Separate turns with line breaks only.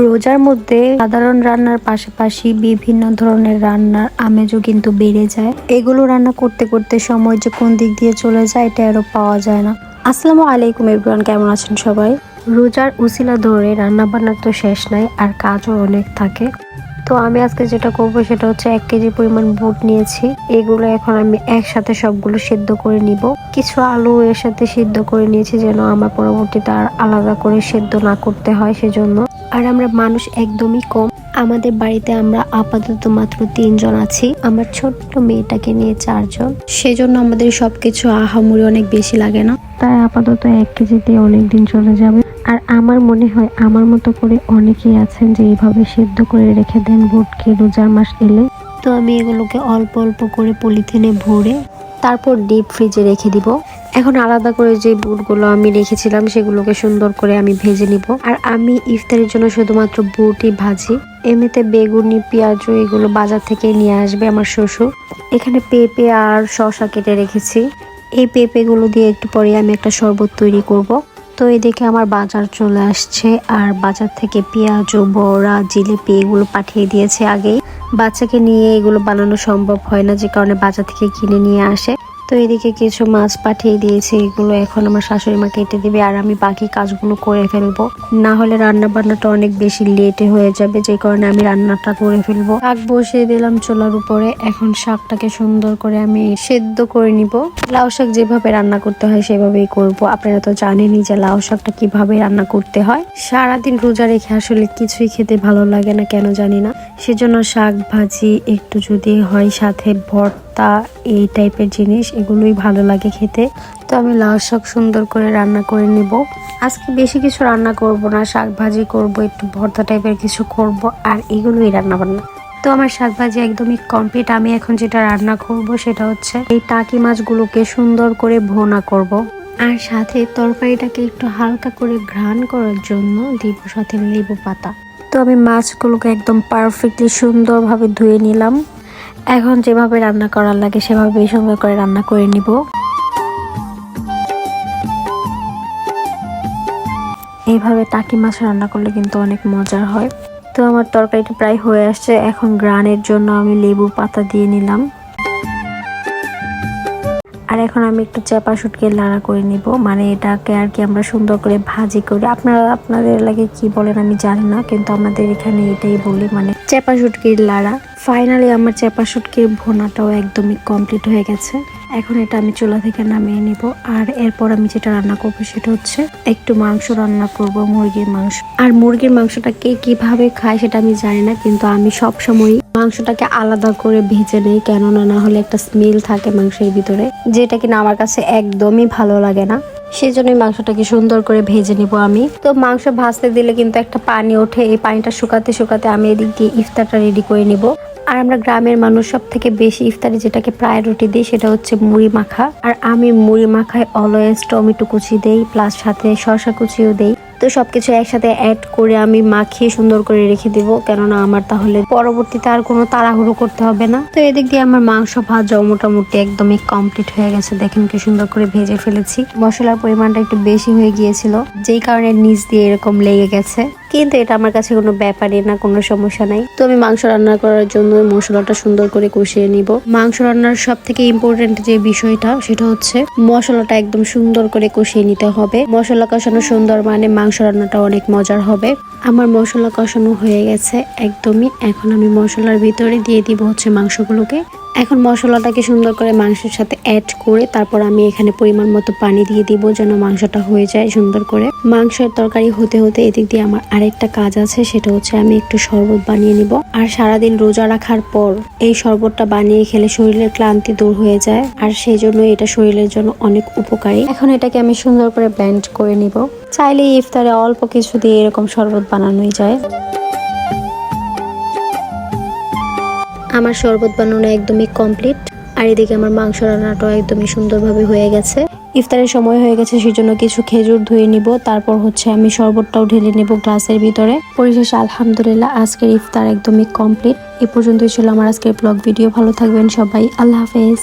রোজার মধ্যে সাধারণ রান্নার পাশাপাশি বিভিন্ন ধরনের রান্নার আমেজও কিন্তু বেড়ে যায়। এগুলো রান্না করতে করতে সময় যে কোন দিক দিয়ে চলে যায়, এটা আরও পাওয়া যায় না। আসসালামু আলাইকুম এভরিওয়ান, কেমন আছেন সবাই? রোজার উসিলা ধরে রান্না বান্নার তো শেষ নাই, আর কাজও অনেক থাকে। তো আমি আজকে যেটা করব সেটা হচ্ছে এক কেজি পরিমাণ বুট নিয়েছি। এগুলো এখন আমি একসাথে সবগুলো সিদ্ধ করে নিব। কিছু আলু এর সাথে সিদ্ধ করে নিয়েছি যেন আমার পরবর্তীতে আর আলাদা করে সেদ্ধ না করতে হয় সেজন্য। আর আমরা মানুষ একদমই কম। আমাদের বাড়িতে আমরা আপাতত মাত্র তিনজন আছি। আমার ছোট্ট মেয়েটাকে নিয়ে চারজন। সেজন্য আমাদের সবকিছু আহামরি অনেক বেশি লাগে না। তাই আপাতত এক কেজিতে অনেক দিন চলে যাবে। আর আমার মনে হয় আমার মতো করে অনেকেই আছেন যে এইভাবে সেদ্ধ করে রেখে দেন বুটকে রোজার মাস এলে। তো আমি এগুলোকে অল্প অল্প করে পলিথিনে ভরে তারপর ডিপ ফ্রিজে রেখে দিব। এখন আলাদা করে যে বুটগুলো আমি রেখেছিলাম, সেগুলোকে সুন্দর করে আমি ভেজে নিব। আর আমি ইফতারের জন্য শুধুমাত্র বুটই ভাজি। এমনিতে বেগুনি পেঁয়াজ এগুলো বাজার থেকে নিয়ে আসবে আমার শ্বশুর। এখানে পেঁপে আর শসা কেটে রেখেছি। এই পেঁপেগুলো দিয়ে একটু পরে আমি একটা শরবত তৈরি করব। তো এদিকে আমার বাজার চলে আসছে, আর বাজার থেকে পেঁয়াজ, বড়া, জিলিপি এগুলো পাঠিয়ে দিয়েছে আগেই। বাচ্চাকে নিয়ে এগুলো বানানো সম্ভব হয় না, যে কারণে বাজার থেকে কিনে নিয়ে আসে। তো এদিকে কিছু মাছ পাঠিয়ে দিয়েছি, এগুলো এখন আমার শাশুড়ি মা কেটে দিবে আর আমি বাকি কাজগুলো করে ফেলব। না হলে রান্না বান্নাটা অনেক বেশি লেটে হয়ে যাবে, যে কারণে আমি রান্নাটা করে ফেলব। শাক বসিয়ে দিলাম চোলার উপরে, এখন শাকটাকে সুন্দর করে আমি সেদ্ধ করে নিব। লাউ শাক যেভাবে রান্না করতে হয় সেভাবেই করব। আপনারা তো জানেনই যে লাউ শাকটা কীভাবে রান্না করতে হয়। সারাদিন রোজা রেখে আসলে কিছুই খেতে ভালো লাগে না, কেন জানি না। সেজন্য শাক ভাজি একটু যদি হয় সাথে ভর্তা এই টাইপের জিনিস, এগুলোই ভালো লাগে খেতে। তো আমি লাউ শাক সুন্দর করে রান্না করে নিব। আজকে বেশি কিছু রান্না করব না শাক ভাজি করব, একটু ভর্তা টাইপের কিছু করব, আর এগুলোই রান্না বান্না তো আমার শাক ভাজি একদমই কমপ্লিট আমি এখন যেটা রান্না করব সেটা হচ্ছে এই টাকি মাছগুলোকে সুন্দর করে ভোনা করব। আর সাথে তরকারিটাকে একটু হালকা করে ঘ্রাণ করার জন্য দিব সাথে লেবু পাতা। তো আমি মাছগুলোকে একদম পারফেক্টলি সুন্দরভাবে ধুয়ে নিলাম। এখন যেভাবে রান্না করার লাগে, সেভাবেই সুন্দর করে রান্না করে নিব। এইভাবে টাকি মাছ রান্না করলে কিন্তু অনেক মজার হয়। তো আমার তরকারিটা প্রায় হয়ে আসছে। এখন গ্রানের জন্য আমি লেবু পাতা দিয়ে নিলাম। আর এখন আমি একটু চেপা শুটকে লাড়া করে নিব। মানে এটাকে আর কি আমরা সুন্দর করে ভাজি করি, আপনারা, আপনাদের লাগে কি বলেন আমি জানি না, কিন্তু আমাদের এখানে এটাই বলি মানে চেপা শুটকির লাড়া। ফাইনালি আমার চেপা শুটকির ভোনাটাও একদমই কমপ্লিট হয়ে গেছে। এখন এটা আমি চুলা থেকে নামিয়ে নিব। আর এরপর আমি যেটা রান্না করব সেটা হচ্ছে একটু মাংস রান্না করব, মুরগির মাংস। আর মুরগির মাংসটা কে কীভাবে খায় সেটা আমি জানি না, কিন্তু আমি সব সময় মাংসটাকে আলাদা করে ভেজে নেই, কেননা না হলে একটা স্মেল থাকে মাংসের ভিতরে, যেটা কিনা আমার কাছে একদমই ভালো লাগে না। সেই জন্যই মাংসটাকে সুন্দর করে ভেজে নিব আমি। তো মাংস ভাজতে দিলে কিন্তু একটা পানি ওঠে, এই পানিটা শুকাতে শুকাতে আমি এদিক দিয়ে ইফতারটা রেডি করে নিব। আর আমরা গ্রামের মানুষ সব থেকে বেশি ইফতারে যেটাকে প্রায়োরিটি দিই, সেটা হচ্ছে মুড়ি মাখা। আর আমি মুড়ি মাখায় অলওয়েজ টমেটো কুচি দেই প্লাস সাথে শসা কুচিও দেই। তো সবকিছু একসাথে অ্যাড করে আমি মাখিয়ে সুন্দর করে রেখে দিব। কেননা আমার তাহলে পরবর্তীতে আর কোনো তাড়াহুড়ো করতে হবে না। তো এদিক দিয়ে আমার মাংস ভাজাও মোটামুটি একদমই কমপ্লিট হয়ে গেছে। দেখেন কি সুন্দর করে ভেজে ফেলেছি। মশলার পরিমাণটা একটু বেশি হয়ে গিয়েছিল। যেই কারণে নিচ দিয়ে এরকম লেগে গেছে। কিন্তু এটা আমার কাছে কোনো ব্যাপারই না, কোনো সমস্যা নাই। তো আমি মাংস রান্না করার জন্য মশলাটা সুন্দর করে কষিয়ে নিব। মাংস রান্নার সব থেকে ইম্পর্টেন্ট যে বিষয়টা, সেটা হচ্ছে মশলাটা একদম সুন্দর করে কষিয়ে নিতে হবে। মশলা কষানো সুন্দর মানে মাংস রান্নাটা অনেক মজার হবে। আমার মশলা কষানো হয়ে গেছে একদমই। এখন আমি মশলার ভিতরে দিয়ে দিব হচ্ছে মাংসগুলোকে। এখন মশলাটাকে সুন্দর করে মাংসের সাথে অ্যাড করে তারপর আমি এখানে পরিমাণ মতো পানি দিয়ে দিব যেন মাংসটা হয়ে যায় সুন্দর করে। মাংসের তরকারি হতে হতে এদিক দিয়ে আমার আরেকটা কাজ আছে, সেটা হচ্ছে আমি একটু শরবত বানিয়ে নিব। আর সারাদিন রোজা রাখার পর এই শরবতটা বানিয়ে খেলে শরীরের ক্লান্তি দূর হয়ে যায়, আর সেই জন্য এটা শরীরের জন্য অনেক উপকারী। এখন এটাকে আমি সুন্দর করে ব্লেন্ড করে নিব। চাইলে ইফতারে অল্প কিছু দিয়ে এরকম শরবত বানানোই যায়। আমার শরবত বানানো একদমই কমপ্লিট আর এদিকে আমার মাংস রান্নাটাও একদমই সুন্দরভাবে হয়ে গেছে। ইফতারের সময় হয়ে গেছে, সেজন্য কিছু খেজুর ধুয়ে নিব। তারপর হচ্ছে আমি শরবতটাও ঢেলে নেব গ্লাসের ভিতরে। পরিশেষে আলহামদুলিল্লাহ আজকের ইফতার একদমই কমপ্লিট এ পর্যন্তই ছিল আমার আজকের ব্লগ ভিডিও ভালো থাকবেন সবাই। আল্লাহ হাফেজ।